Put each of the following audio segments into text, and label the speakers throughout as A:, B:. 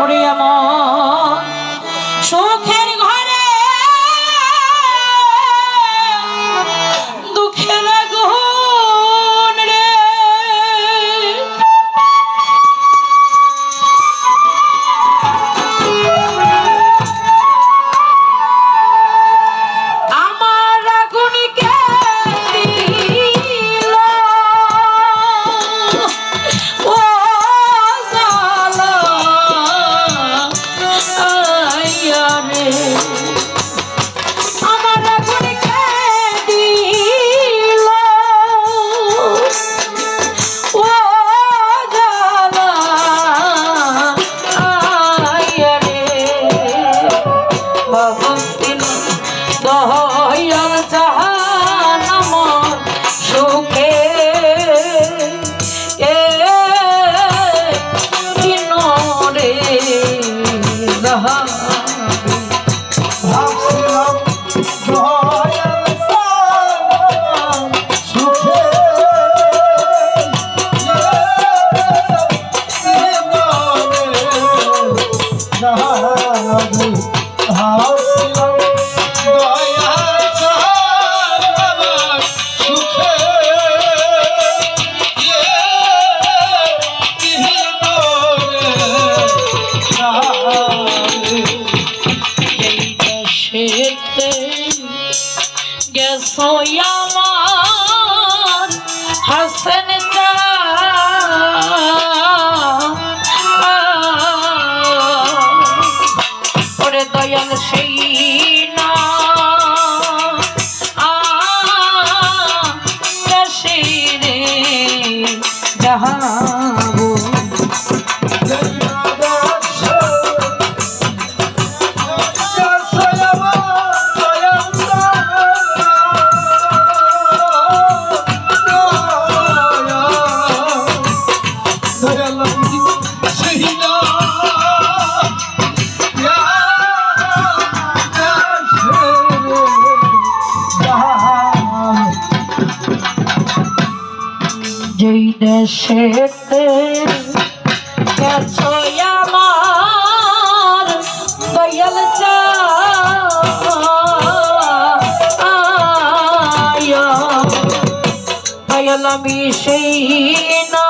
A: ওরে আমার रहा বিদেশেতে গেছো আমার দয়াল চা। দয়াল আমি সেই না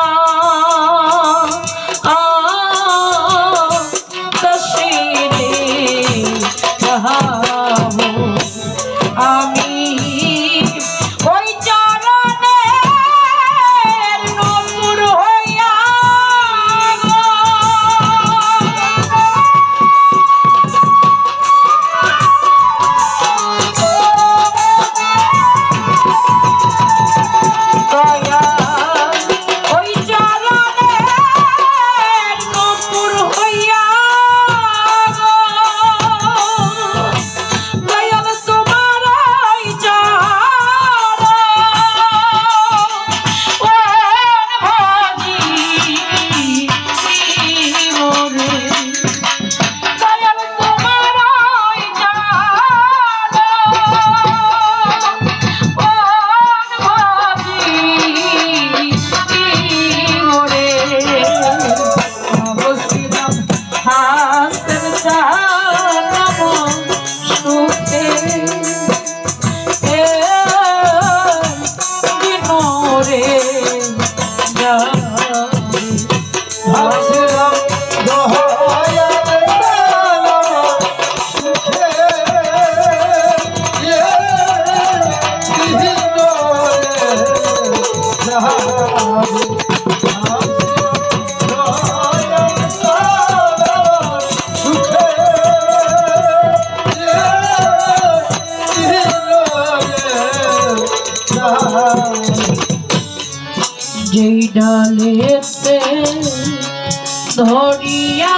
A: ধরিয়া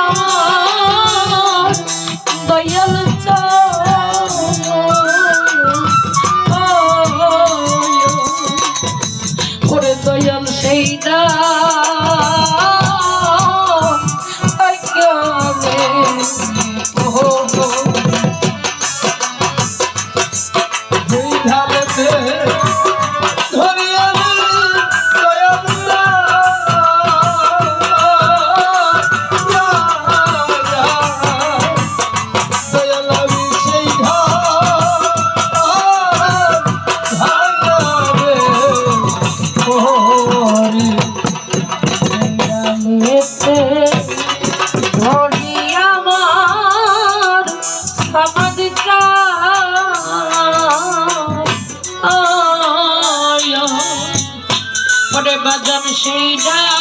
A: ধরি আমার সমাজ পরে বাজাম সেইটা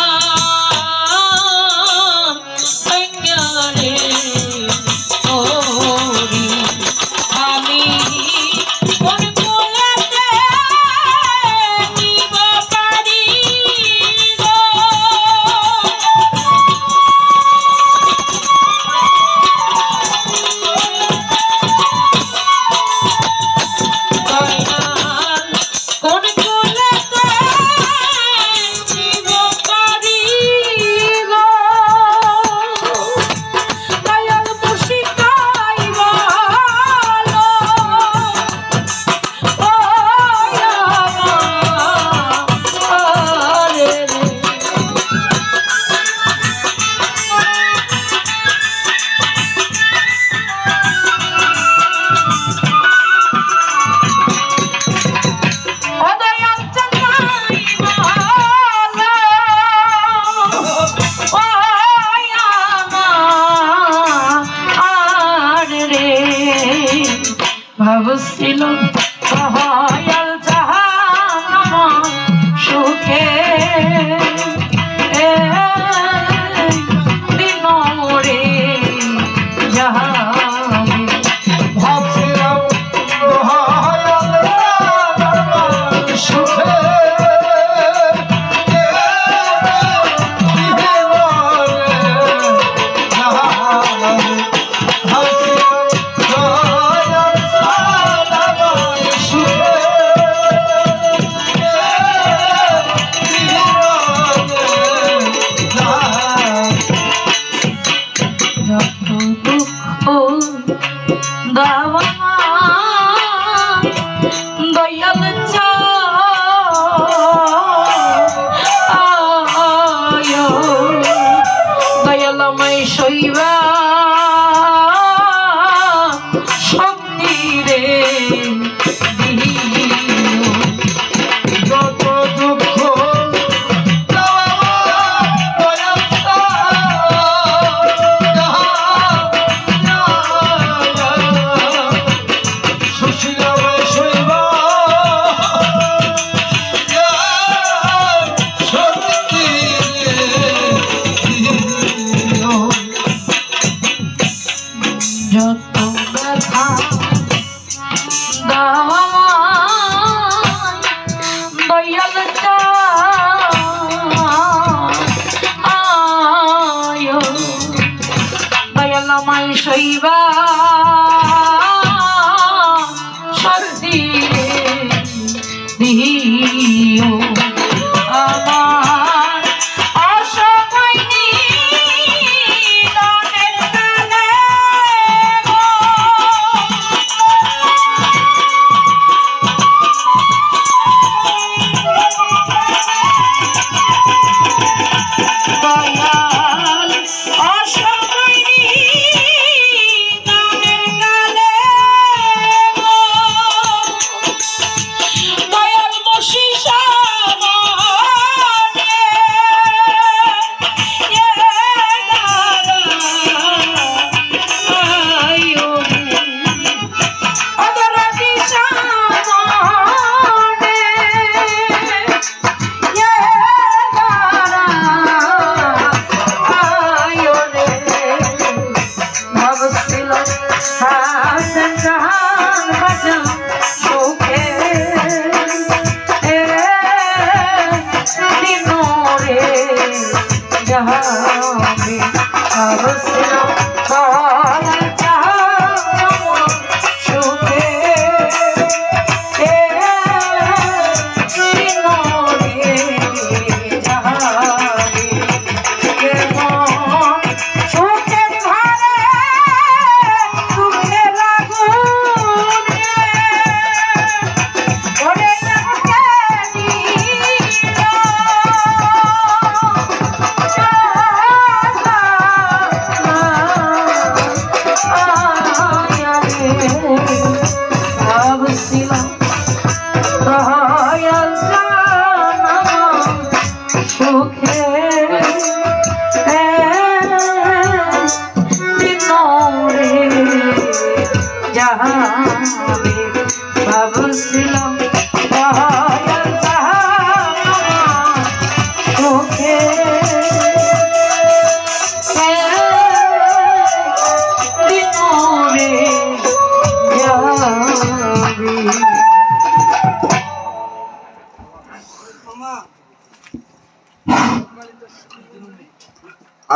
A: আমায় শৈবা দয়াল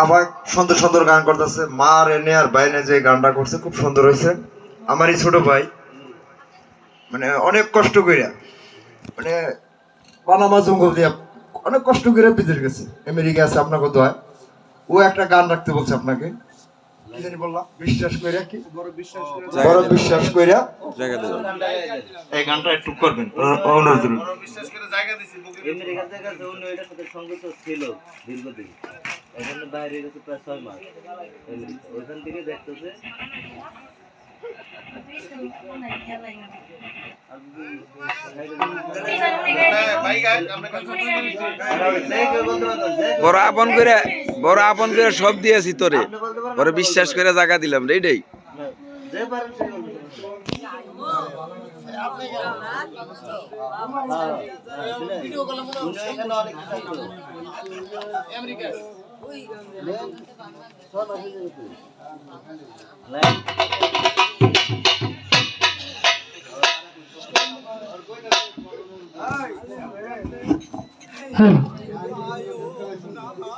B: আবার সুন্দর সুন্দর গান করতেছে। মা রেনে আর বাইনে যে গানটা করছে খুব সুন্দর হয়েছে। আমারই ছোট ভাই মানে অনেক কষ্ট কইরা মানে পানামা জঙ্গল দিয়া অনেক কষ্ট করে বিদেশ গেছে আমেরিকা আছে আপনাকে দোয়া ও একটা গান রাখতে বলছে আপনাকে। কি জানি বললাম? বিশ্বাস কইরা কি? বড় বিশ্বাস কইরা। এই গানটা একটু করবেন। অনুরোধ করুন।
C: আমেরিকাতে গেছে উনি ওইটার সাথে সংযুক্ত ছিল দীর্ঘদিন। এখানে বাইরে গেছে প্রায় ছয় মাস। ওইখান থেকে দেখতেছে।
D: বড় আপন করে বড় আপন করে সব দিয়েছি তোরে। বড় বিশ্বাস করে জায়গা দিলাম রে এটাই।
C: যে
A: hum.